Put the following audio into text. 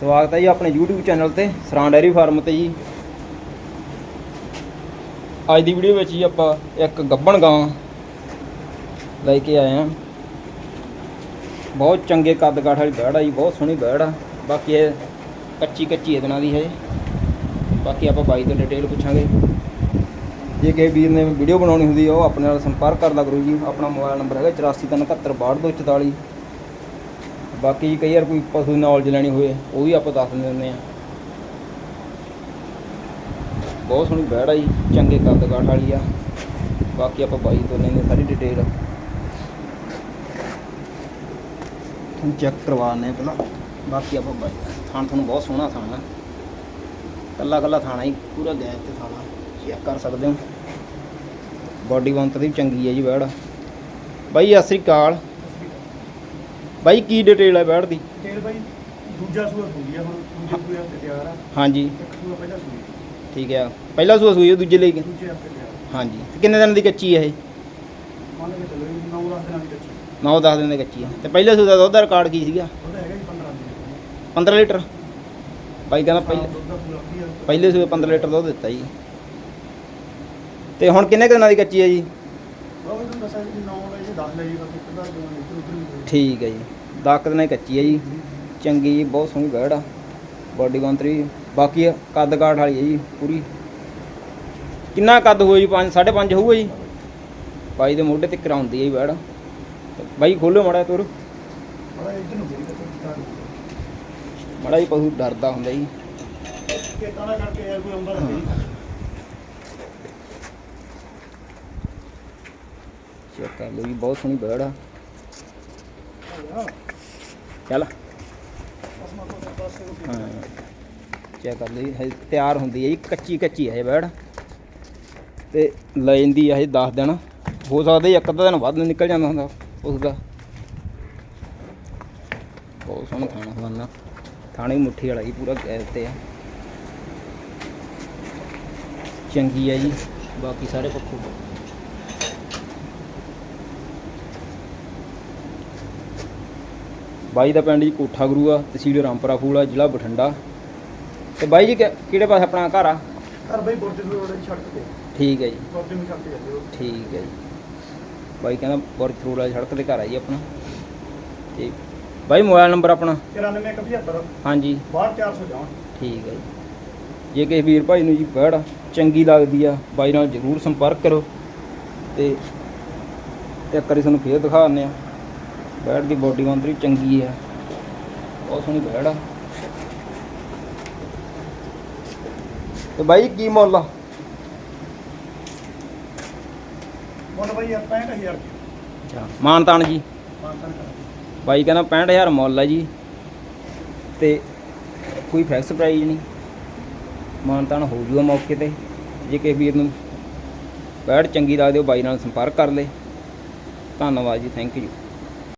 ਸਵਾਗਤ ਹੈ ਜੀ ਆਪਣੇ YouTube ਚੈਨਲ ਤੇ ਸਰਾਂ ਡੈਰੀ ਫਾਰਮ ਤੇ ਜੀ। ਅੱਜ ਦੀ ਵੀਡੀਓ ਵਿੱਚ ਜੀ ਆਪਾਂ ਇੱਕ ਗੱਬਣ ਗਾਂ ਲੈ ਕੇ ਆਏ ਹਾਂ। ਬਹੁਤ ਚੰਗੇ ਕੱਦ ਕਾਠ ਵਾਲੀ ਬੈੜ ਆ ਜੀ, ਬਹੁਤ ਸੋਹਣੀ ਬੈੜ ਆ। ਬਾਕੀ ਇਹ ਕੱਚੀ ਕੱਚੀ ਇਹਦੇ ਦੀ ਹੈ ਬਾਕੀ ਆਪਾਂ ਬਾਈ ਤੋਂ ਡਿਟੇਲ ਪੁੱਛਾਂਗੇ। ਜੇ ਕਿਸੇ ਵੀਰ ਨੇ ਵੀਡੀਓ ਬਣਾਉਣੀ ਹੁੰਦੀ ਆ, ਉਹ ਆਪਣੇ ਨਾਲ ਸੰਪਰਕ ਕਰਦਾ ਕਰੋ ਜੀ। ਆਪਣਾ ਮੋਬਾਈਲ ਨੰਬਰ ਹੈਗਾ 8437726244 ਬਾਕੀ ਕਈ ਵਾਰ ਕੋਈ ਪਸ਼ੂ ਦੀ ਨੌਲੇਜ ਲੈਣੀ ਹੋਵੇ, ਉਹ ਵੀ ਆਪਾਂ ਦੱਸ ਦਿੰਦੇ ਆ। ਬਹੁਤ ਸੋਹਣੀ ਬੈੜ ਆ ਜੀ, ਚੰਗੇ ਕੱਦ ਕਾਠ ਵਾਲੀ ਆ। ਬਾਕੀ ਆਪਾਂ ਬਾਈ ਤੋਂ ਲੈਂਦੇ ਸਾਰੀ ਡਿਟੇਲ ਤੁਹਾਨੂੰ ਚੈੱਕ ਕਰਵਾਉਂਦੇ ਪਹਿਲਾਂ। ਬਾਕੀ ਆਪਾਂ ਬਾਈ, ਥਾਣ ਤੁਹਾਨੂੰ ਬਹੁਤ ਸੋਹਣਾ ਥਾਣਾ ਆ। ਕੱਲਾ ਕੱਲਾ ਥਾਣਾ ਹੀ ਪੂਰਾ ਗੈਪ ਤੇ ਥਾਣਾ। ਚੈੱਕ ਕਰ ਸਕਦੇ ਹੋ। ਬਾਡੀ ਬੰਤ ਦੀ ਵੀ ਚੰਗੀ ਹੈ ਜੀ ਬੈੜ। ਬਾਈ, ਸਤਿ ਸ੍ਰੀ ਅਕਾਲ। ਬਾਈ ਕੀ ਡਿਟੇਲ ਹੈ ਬੈੜ ਦੀ? ਤੇਲ ਬਾਈ ਦੂਜਾ ਸੂਆ ਹੁੰਦੀ ਆ ਹੁਣ ਦੂਜੇ ਸੂਏ ਹਫ਼ਤੇ ਤਿਆਰ ਆ। ਹਾਂਜੀ। ਇੱਕ ਸੂਆ ਪਹਿਲਾਂ ਸੂਈ ਠੀਕ ਹੈ ਪਹਿਲਾ ਸੂਆ ਸੂਈ ਹੈ, ਦੂਜੇ ਲਈ ਦੂਜੇ ਹਫ਼ਤੇ ਤਿਆਰ। ਹਾਂਜੀ। ਤੇ ਕਿੰਨੇ ਦਿਨ ਦੀ ਕੱਚੀ ਹੈ ਇਹ? ਮੰਨ ਕੇ ਚੱਲੋ 9 10 ਦਿਨਾਂ ਦੀ ਕੱਚੀ। 9-10 ਦਿਨ ਦੀ ਕੱਚੀ ਹੈ ਤੇ ਪਹਿਲੇ ਸੂਆ ਦਾ ਦੁੱਧ ਦਾ ਰਿਕਾਰਡ ਕੀ ਸੀਗਾ? ਉਹਦਾ ਹੈਗਾ ਜੀ 15 ਦਿਨ 15 ਲੀਟਰ? ਬਾਈ ਕਹਿੰਦਾ ਪਹਿਲੇ ਦੁੱਧ ਦਾ ਪੂਰਾ ਵਧੀਆ ਪਹਿਲੇ ਸੂਏ 15 ਲੀਟਰ ਦੁੱਧ ਦਿੱਤਾ ਜੀ। ਤੇ ਹੁਣ ਕਿੰਨੇ ਕੁ ਦਿਨਾਂ ਦੀ ਕੱਚੀ ਹੈ ਜੀ? ਉਹ ਵੀ ਤੁਹਾਨੂੰ ਦੱਸਿਆ ਜੀ 9 ਲੈ ਜੀ 10 ਲੈ ਜੀ ਬਸ ਇੱਕ ਦਾ ਦੋ ਇੱਧਰ ਉੱਧਰ ਵੀ ਹੋਏ। ਠੀਕ ਹੈ ਜੀ। 10 ਕੁ ਦਿਨਾਂ ਦੀ ਕੱਚੀ ਹੈ ਜੀ। ਚੰਗੀ ਜੀ ਬਹੁਤ ਸੋਹਣੀ ਬੈੜ ਆ। ਬਾਡੀ ਬੰਤਰੀ ਬਾਕੀ ਕੱਦ ਕਾਠ ਵਾਲੀ ਹੈ ਜੀ ਪੂਰੀ। ਕਿੰਨਾ ਕੱਦ ਹੋਊ ਜੀ? 5 5.5 ਹੋਊਗਾ ਜੀ। ਬਾਈ ਦੇ ਮੋਢੇ ਤੇ ਕਰਾਉਂਦੀ ਹੈ ਜੀ ਤੇ ਬਾਈ ਖੋਲੋ ਮੜਾ ਤੁਰ। ਬੜਾ ਇੱਧਰ ਨੂੰ ਗਈ ਤਾਂ ਮੜਾ ਜੀ ਪਸ਼ੂ ਡਰਦਾ ਹੁੰਦਾ ਜੀ। ਖੇਤਾਂ ਦਾ ਕਰਕੇ ਯਾਰ ਕੋਈ ਆਉਂਦਾ ਨਹੀਂ ਚੈੱਕ ਕਰ ਲਓ ਜੀ, ਬਹੁਤ ਸੋਹਣੀ ਬੈੜ ਆ। ਚੱਲ। ਹਾਂ ਚੈੱਕ ਕਰ ਲਓ ਜੀ ਹਜੇ ਤਿਆਰ ਹੁੰਦੀ ਹੈ ਜੀ, ਕੱਚੀ ਕੱਚੀ ਹੈ ਇਹ ਤੇ ਲੈ ਜਾਂਦੀ ਹੈ ਇਹ 10 ਦਿਨ। ਹੋ ਸਕਦਾ ਇੱਕ ਅੱਧਾ ਦਿਨ ਵੱਧ ਨਿਕਲ ਜਾਂਦਾ ਹੁੰਦਾ ਉਸ ਦਾ ਬਹੁਤ ਸੋਹਣਾ ਖਾਣਾ ਖਵਾਨਾ ਥਾਣੇ ਮੁੱਠੀ ਵਾਲਾ ਜੀ, ਪੂਰਾ ਗੈਸ ਤੇ ਆ। ਚੰਗੀ ਹੈ ਜੀ, ਬਾਕੀ ਸਾਰੇ ਪੱਖੋਂ। ਬਾਈ ਦਾ ਪਿੰਡ ਜੀ ਕੋਠਾ ਗੁਰੂ ਆ ਤਹਿਸੀਲ ਰਾਮਪੁਰਾ ਫੂਲ ਆ ਜ਼ਿਲ੍ਹਾ ਬਠਿੰਡਾ। ਤੇ ਬਾਈ ਜੀ ਕਿ- ਕਿਹੜੇ ਪਾਸੇ ਆਪਣਾ ਘਰ ਆ? ਘਰ ਬਾਈ ਬੁਰਜ ਰੋਡ ਦੀ ਸੜਕ ਤੇ। ਠੀਕ ਹੈ ਜੀ। ਬੁਰਜ ਨੂੰ ਛੱਡ ਕੇ ਜਾਂਦੇ ਹੋ। ਠੀਕ ਹੈ ਜੀ। ਬਾਈ ਕਹਿੰਦਾ ਬਰਥ ਰੋਡ ਵਾਲੀ ਸੜਕ ਤੇ ਘਰ ਆ ਜੀ ਆਪਣਾ। ਤੇ ਬਾਈ ਮੋਬਾਈਲ ਨੰਬਰ ਆਪਣਾ? 9475 ਹਾਂਜੀ। 62460 ਠੀਕ ਹੈ ਜੀ। ਜੇ ਕਿਸੇ ਵੀਰ ਭਾਈ ਨੂੰ ਜੀ ਬੈੜ ਚੰਗੀ ਲੱਗਦੀ ਆ ਬਾਈ ਨਾਲ ਜ਼ਰੂਰ ਸੰਪਰਕ ਕਰੋ। ਤੇ ਇੱਕ ਵਾਰੀ ਤੁਹਾਨੂੰ ਫੇਰ ਦਿਖਾ ਦਿੰਦੇ ਆ। ਬੈੜ ਦੀ ਬੋਡੀ ਮੰਤਰੀ ਚੰਗੀ ਆ। ਬਹੁਤ ਸੋਹਣੀ ਬੈੜ ਆ। ਤੇ ਬਾਈ ਕੀ ਮੁੱਲ ਆ? ਮੁੱਲ ਬਾਈ 65000 ਰੁਪਏ। ਅੱਛਾ ਮਾਨਤਾਨ ਜੀ। ਬਾਈ ਕਹਿੰਦਾ 65000 ਮੁੱਲ ਆ ਜੀ। ਤੇ ਕੋਈ ਫਿਕਸ ਪ੍ਰਾਈਸ ਨਹੀਂ। ਮਾਨਤਾਨ ਹੋ ਜੂਗਾ ਮੌਕੇ ਤੇ। ਜੇ ਕਿਸੇ ਵੀਰ ਨੂੰ ਬੈੜ ਚੰਗੀ ਲੱਗਦੀ ਉਹ ਬਾਈ ਨਾਲ ਸੰਪਰਕ ਕਰ ਲੇ। ਧੰਨਵਾਦ ਜੀ ਥੈਂਕ ਯੂ